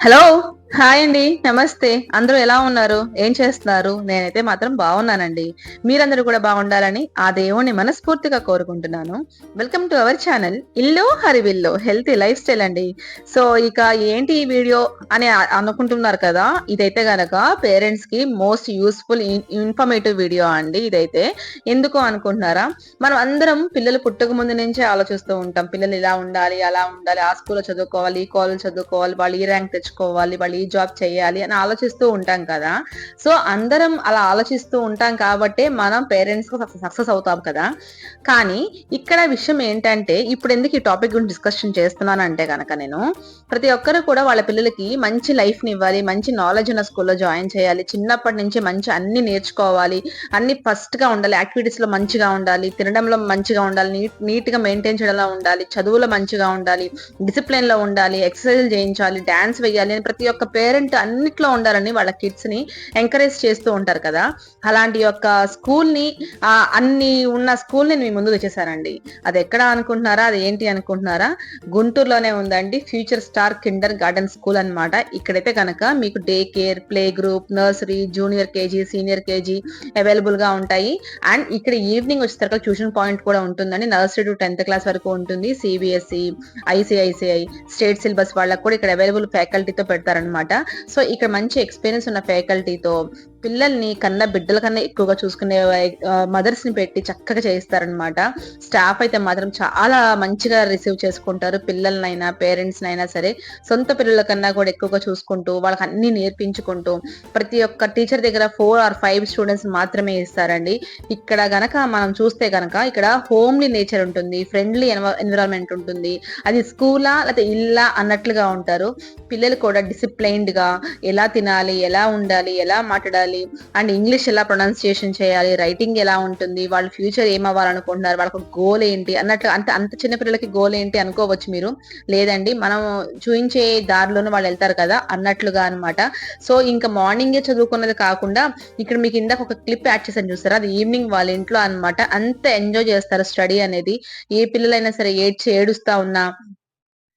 Hello? Hi అండి నమస్తే. అందరూ ఎలా ఉన్నారు? ఏం చేస్తున్నారు? నేనైతే మాత్రం బాగున్నానండి. మీరందరూ కూడా బాగుండాలని ఆ దేవుణ్ణి మనస్ఫూర్తిగా కోరుకుంటున్నాను. వెల్కమ్ టు అవర్ ఛానల్ ఇల్లు హరివిల్లు హెల్తీ లైఫ్ స్టైల్ అండి. సో ఇక ఏంటి ఈ వీడియో అని అనుకుంటున్నారు కదా ఇదైతే గనక పేరెంట్స్కి మోస్ట్ యూస్ఫుల్ ఇన్ఫర్మేటివ్ వీడియో అండి ఇదైతే. ఎందుకు అనుకుంటున్నారా? మనం అందరం పిల్లలు పుట్టక ముందు నుంచే ఆలోచిస్తూ ఉంటాం. పిల్లలు ఇలా ఉండాలి అలా ఉండాలి ఆ స్కూల్లో చదువుకోవాలి ఈ కాలేజ్ చదువుకోవాలి వాళ్ళు ఈ ర్యాంక్ తెచ్చుకోవాలి వాళ్ళు ఈ జాబ్ చేయాలి అని ఆలోచిస్తూ ఉంటాం కదా. సో అందరం అలా ఆలోచిస్తూ ఉంటాం కాబట్టి మనం పేరెంట్స్ సక్సెస్ అవుతాం కదా. కానీ ఇక్కడ విషయం ఏంటంటే ఇప్పుడు ఎందుకు ఈ టాపిక్ గురించి డిస్కషన్ చేస్తున్నాను అంటే కనుక నేను ప్రతి ఒక్కరు కూడా వాళ్ళ పిల్లలకి మంచి లైఫ్ని ఇవ్వాలి మంచి నాలెడ్జ్ ఉన్న స్కూల్లో జాయిన్ చేయాలి చిన్నప్పటి నుంచి మంచి అన్ని నేర్చుకోవాలి అన్ని ఫస్ట్గా ఉండాలి యాక్టివిటీస్లో మంచిగా ఉండాలి తినడంలో మంచిగా ఉండాలి నీట్ నీట్గా మెయింటైన్ చేయడంలో ఉండాలి చదువులో మంచిగా ఉండాలి డిసిప్లిన్లో ఉండాలి ఎక్సర్సైజ్ చేయించాలి డాన్స్ వేయాలి అని ప్రతి ఒక్క పేరెంట్ అన్నిట్లో ఉండాలని వాళ్ళ కిడ్స్ని ఎంకరేజ్ చేస్తూ ఉంటారు కదా. అలాంటి యొక్క స్కూల్ని ఆ, అన్ని ఉన్న స్కూల్ని మీ ముందు తెచ్చేసారండి అది ఎక్కడ అనుకుంటున్నారా? అది ఏంటి అనుకుంటున్నారా? గుంటూరులోనే ఉందండి. Future star kindergarten school అన్నమాట. ఇక్కడైతే కనుక మీకు day care play group nursery junior KG senior KG అవైలబుల్గా ఉంటాయి. అండ్ ఇక్కడ ఈవినింగ్ వచ్చేసరికి ట్యూషన్ పాయింట్ కూడా ఉంటుందండి. నర్సరీ టు టెన్త్ క్లాస్ వరకు ఉంటుంది. సిబిఎస్ఈ ఐసిఐసిఐ స్టేట్ సిలబస్ వాళ్ళకి కూడా ఇక్కడ అవైలబుల్ ఫ్యాకల్టీతో పెడతారనమాట సో ఇక్కడ మంచి ఎక్స్పీరియన్స్ ఉన్న ఫ్యాకల్టీతో పిల్లల్ని కన్నా బిడ్డల కన్నా ఎక్కువగా చూసుకునే మదర్స్ని పెట్టి చక్కగా చేయిస్తారనమాట స్టాఫ్ అయితే మాత్రం చాలా మంచిగా రిసీవ్ చేసుకుంటారు. పిల్లలనైనా పేరెంట్స్ నైనా సరే సొంత పిల్లల కన్నా కూడా ఎక్కువగా చూసుకుంటూ వాళ్ళకి అన్ని నేర్పించుకుంటూ ప్రతి ఒక్క టీచర్ దగ్గర ఫోర్ ఆర్ ఫైవ్ స్టూడెంట్స్ మాత్రమే ఇస్తారండి. ఇక్కడ గనక మనం చూస్తే గనక ఇక్కడ హోమ్లీ నేచర్ ఉంటుంది ఫ్రెండ్లీ ఎన్విరాన్మెంట్ ఉంటుంది. అది స్కూలా లేకపోతే ఇల్లా అన్నట్లుగా ఉంటారు. పిల్లలు కూడా డిసిప్లైన్డ్గా ఎలా తినాలి ఎలా ఉండాలి ఎలా మాట్లాడాలి అండ్ ఇంగ్లీష్ ఎలా ప్రొనౌన్సియేషన్ చేయాలి? రైటింగ్ ఎలా ఉంటుంది? వాళ్ళ ఫ్యూచర్ ఏం అవ్వాలనుకుంటున్నారు వాళ్ళకి గోల్ ఏంటి? అన్నట్లు అంత అంత చిన్న పిల్లలకి గోల్ ఏంటి అనుకోవచ్చు మీరు? లేదండి మనం చూపించే దారిలోనే వాళ్ళు వెళ్తారు కదా? అన్నట్లుగా అనమాట సో ఇంకా మార్నింగే చదువుకున్నది కాకుండా ఇక్కడ మీకు ఇందాక ఒక క్లిప్ యాడ్ చేశాను చూస్తారా అది ఈవినింగ్ వాళ్ళ ఇంట్లో అన్నమాట. అంత ఎంజాయ్ చేస్తారు స్టడీ అనేది. ఏ పిల్లలైనా సరే ఏడ్చి ఏడుస్తా ఉన్నా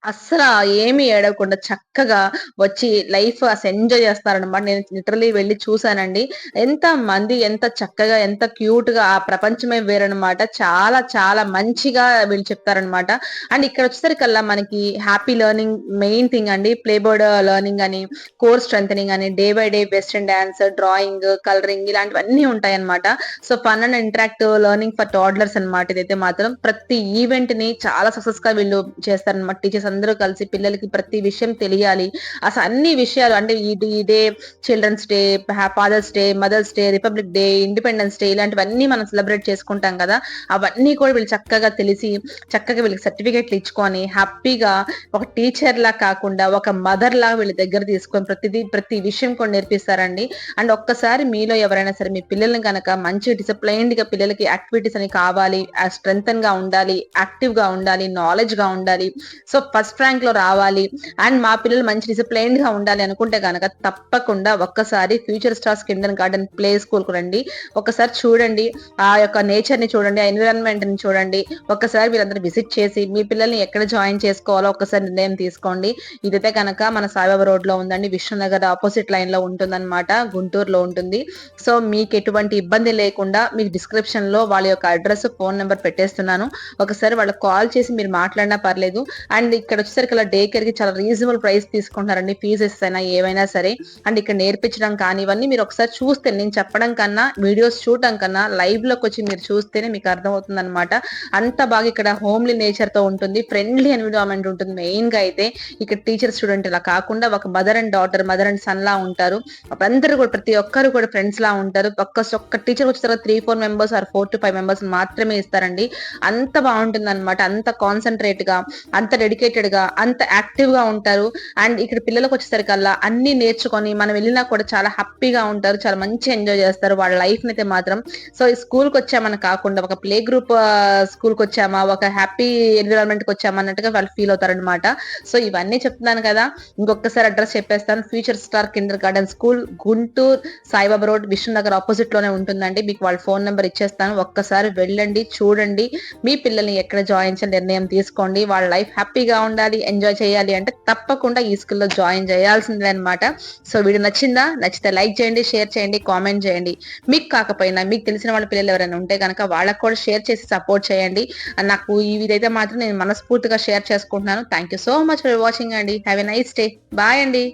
అస్సలు ఏమి ఏడవకుండా చక్కగా వచ్చి లైఫ్ అసలు ఎంజాయ్ చేస్తారనమాట నేను లిటరలీ వెళ్ళి చూసానండి ఎంత మంది ఎంత చక్కగా ఎంత క్యూట్గా ఆ ప్రపంచమే వేరనమాట చాలా చాలా మంచిగా వీళ్ళు చెప్తారనమాట అండ్ ఇక్కడ వచ్చేసరికల్లా మనకి హ్యాపీ లెర్నింగ్ మెయిన్ థింగ్ అండి. ప్లే బోర్డ్ లెర్నింగ్ అని కోర్ స్ట్రెంథనింగ్ అని day by day western dance drawing colouring ఇలాంటివన్నీ ఉంటాయన్నమాట. So fun and interactive learning for toddlers అనమాట ఇదైతే మాత్రం. ప్రతి ఈవెంట్ని చాలా సక్సెస్గా వీళ్ళు చేస్తారనమాట టీచర్స్ అందరూ కలిసి పిల్లలకి ప్రతి విషయం తెలియాలి. అసలు అన్ని విషయాలు అంటే ఈ- day children's day father's day mother's day republic day independence day ఇలాంటివన్నీ మనం సెలబ్రేట్ చేసుకుంటాం కదా. అవన్నీ కూడా వీళ్ళు చక్కగా తెలిసి చక్కగా వీళ్ళకి సర్టిఫికేట్లు ఇచ్చుకొని హ్యాపీగా ఒక టీచర్ లా కాకుండా ఒక మదర్ లా వీళ్ళ దగ్గర తీసుకొని ప్రతిదీ ప్రతి విషయం కూడా నేర్పిస్తారండి. అండ్ ఒక్కసారి మీలో ఎవరైనా సరే మీ పిల్లల్ని కనుక మంచి డిసిప్లైన్డ్గా పిల్లలకి యాక్టివిటీస్ అని కావాలి స్ట్రెంగ్గా ఉండాలి యాక్టివ్గా ఉండాలి నాలెడ్జ్గా ఉండాలి. సో ఫస్ట్ ర్యాంక్లో రావాలి. అండ్ మా పిల్లలు మంచి డిసిప్లైన్డ్గా ఉండాలి అనుకుంటే కనుక తప్పకుండా ఒక్కసారి future stars kindergarten play స్కూల్కు రండి. ఒకసారి చూడండి. ఆ యొక్క నేచర్ని చూడండి. ఆ ఎన్విరాన్మెంట్ని చూడండి. ఒక్కసారి మీరందరూ విజిట్ చేసి మీ పిల్లల్ని ఎక్కడ జాయిన్ చేసుకోవాలో ఒక్కసారి నిర్ణయం తీసుకోండి. ఇదైతే కనుక మన సాయిబాబా రోడ్లో ఉందండి. విష్ణునగర్ ఆపోజిట్ లైన్లో ఉంటుందన్నమాట. గుంటూరులో ఉంటుంది. సో మీకు ఎటువంటి ఇబ్బంది లేకుండా మీకు డిస్క్రిప్షన్లో వాళ్ళ యొక్క అడ్రస్ ఫోన్ నెంబర్ పెట్టేస్తున్నాను. ఒకసారి వాళ్ళకి కాల్ చేసి మీరు మాట్లాడినా పర్లేదు. అండ్ ఇక్కడ వచ్చేసరికి అలా డే కేర్కి చాలా రీజనబుల్ ప్రైస్ తీసుకుంటారండి. ఫీజెస్ అయినా ఏవైనా సరే. అండ్ ఇక్కడ నేర్పించడం కానీ ఇవన్నీ మీరు ఒకసారి చూస్తే నేను చెప్పడం కన్నా వీడియోస్ చూడటం కన్నా లైవ్లోకి వచ్చి మీరు చూస్తేనే మీకు అర్థమవుతుంది అనమాట అంత బాగా ఇక్కడ హోమ్లీ నేచర్తో ఉంటుంది. ఫ్రెండ్లీ ఎన్విరాన్మెంట్ ఉంటుంది మెయిన్గా అయితే. ఇక్కడ టీచర్ స్టూడెంట్ ఇలా కాకుండా ఒక mother and daughter mother and son లా ఉంటారు. అందరూ కూడా ప్రతి ఒక్కరు కూడా ఫ్రెండ్స్ లా ఉంటారు. ఒక్క ఒక్క టీచర్ వచ్చిన తర్వాత three four members or four to five members మాత్రమే ఇస్తారండి. అంత బాగుంటుంది అనమాట అంత కాన్సన్ట్రేట్గా అంత డెడికేటెడ్ గా అంత యాక్టివ్గా ఉంటారు. అండ్ ఇక్కడ పిల్లలకు వచ్చేసరికల్లా అన్ని నేర్చుకొని మనం వెళ్ళినా కూడా చాలా హ్యాపీగా ఉంటారు. చాలా మంచి ఎంజాయ్ చేస్తారు. వాళ్ళ లైఫ్ అయితే మాత్రం. సో ఈ స్కూల్కి వచ్చామని కాకుండా ఒక ప్లే గ్రూప్ స్కూల్కి వచ్చామా ఒక హ్యాపీ ఎన్విరాన్మెంట్కి వచ్చామా అన్నట్టుగా వాళ్ళు ఫీల్ అవుతారు అనమాట సో ఇవన్నీ చెప్తున్నాను కదా. ఇంకొకసారి అడ్రస్ చెప్పేస్తాను. Future star kindergarten school Guntur Saibaba road Vishnunagar ఆపోజిట్లోనే ఉంటుందండి. మీకు వాళ్ళ ఫోన్ నెంబర్ ఇచ్చేస్తాను. ఒక్కసారి వెళ్ళండి చూడండి. మీ పిల్లల్ని ఎక్కడ జాయిన్ చేయాలి నిర్ణయం తీసుకోండి. వాళ్ళ లైఫ్ హ్యాపీగా ఉండాలి ఎంజాయ్ చేయాలి అంటే తప్పకుండా ఈ స్కూల్లో జాయిన్ చేయాల్సిందే అనమాట సో వీడియో నచ్చిందా? నచ్చితే లైక్ చేయండి షేర్ చేయండి కామెంట్ చేయండి. మీకు కాకపోయినా మీకు తెలిసిన వాళ్ళ పిల్లలు ఎవరైనా ఉంటే కనుక వాళ్ళకు కూడా షేర్ చేసి సపోర్ట్ చేయండి. నాకు ఈ విధైతే మాత్రం నేను మనస్ఫూర్తిగా షేర్ చేసుకుంటున్నాను. Thank you so much for watching అండి. Have a nice day bye అండి.